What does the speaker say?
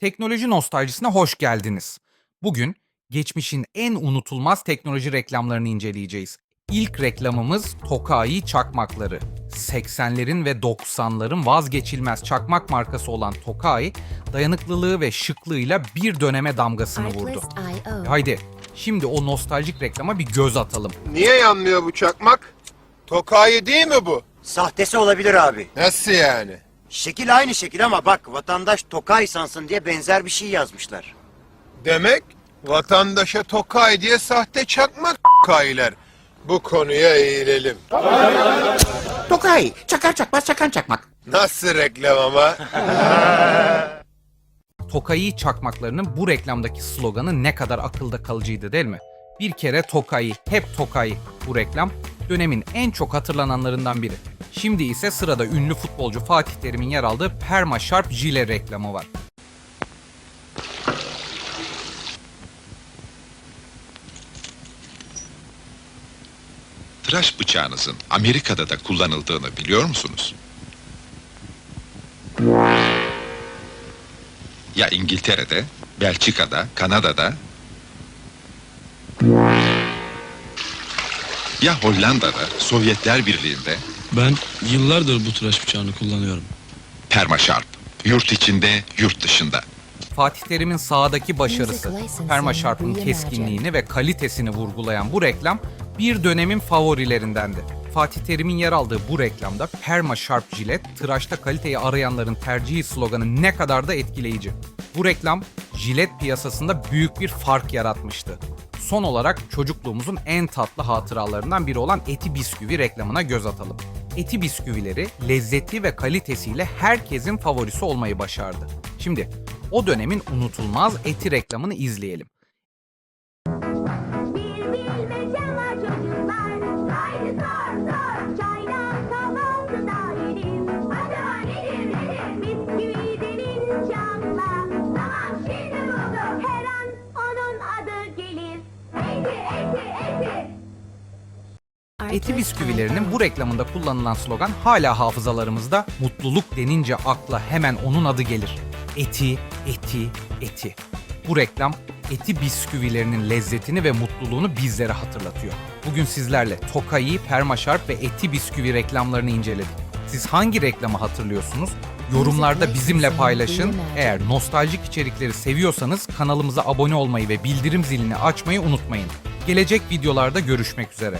Teknoloji nostaljisine hoş geldiniz. Bugün geçmişin en unutulmaz teknoloji reklamlarını inceleyeceğiz. İlk reklamımız Tokai çakmakları. 80'lerin ve 90'ların vazgeçilmez çakmak markası olan Tokai, dayanıklılığı ve şıklığıyla bir döneme damgasını vurdu. Artlist.io. Haydi şimdi o nostaljik reklama bir göz atalım. Niye yanmıyor bu çakmak? Tokai değil mi bu? Sahtesi olabilir abi. Nasıl yani? Şekil aynı şekil ama bak vatandaş Tokay sansın diye benzer bir şey yazmışlar. Demek vatandaşa Tokai diye sahte çakmak Tokailer. Bu konuya eğilelim. Tokay, çakar çakmaz çakan çakmak. Nasıl reklam ama? Tokai çakmaklarının bu reklamdaki sloganı ne kadar akılda kalıcıydı değil mi? Bir kere Tokai, hep Tokai bu reklam dönemin en çok hatırlananlarından biri. Şimdi ise sırada ünlü futbolcu Fatih Terim'in yer aldığı Perma Sharp Jile reklamı var. Tıraş bıçağınızın Amerika'da da kullanıldığını biliyor musunuz? Ya İngiltere'de, Belçika'da, Kanada'da? Ya Hollanda'da, Sovyetler Birliği'nde? Ben yıllardır bu tıraş bıçağını kullanıyorum. Permaşarp. Yurt içinde, yurt dışında. Fatih Terim'in sahadaki başarısı, Music licensing Perma Sharp'ın reimagined. keskinliğini ve kalitesini vurgulayan bu reklam bir dönemin favorilerindendi. Fatih Terim'in yer aldığı bu reklamda Perma Sharp Jilet, tıraşta kaliteyi arayanların tercihi sloganı ne kadar da etkileyici. Bu reklam jilet piyasasında büyük bir fark yaratmıştı. Son olarak çocukluğumuzun en tatlı hatıralarından biri olan Eti Bisküvi reklamına göz atalım. Eti bisküvileri lezzetli ve kalitesiyle herkesin favorisi olmayı başardı. Şimdi o dönemin unutulmaz eti reklamını izleyelim. Eti bisküvilerinin bu reklamında kullanılan slogan hala hafızalarımızda. Mutluluk denince akla hemen onun adı gelir. Eti, eti, eti. Bu reklam eti bisküvilerinin lezzetini ve mutluluğunu bizlere hatırlatıyor. Bugün sizlerle Tokai, Permaşarp ve eti bisküvi reklamlarını inceledik. Siz hangi reklamı hatırlıyorsunuz? Yorumlarda bizimle paylaşın. Eğer nostaljik içerikleri seviyorsanız kanalımıza abone olmayı ve bildirim zilini açmayı unutmayın. Gelecek videolarda görüşmek üzere.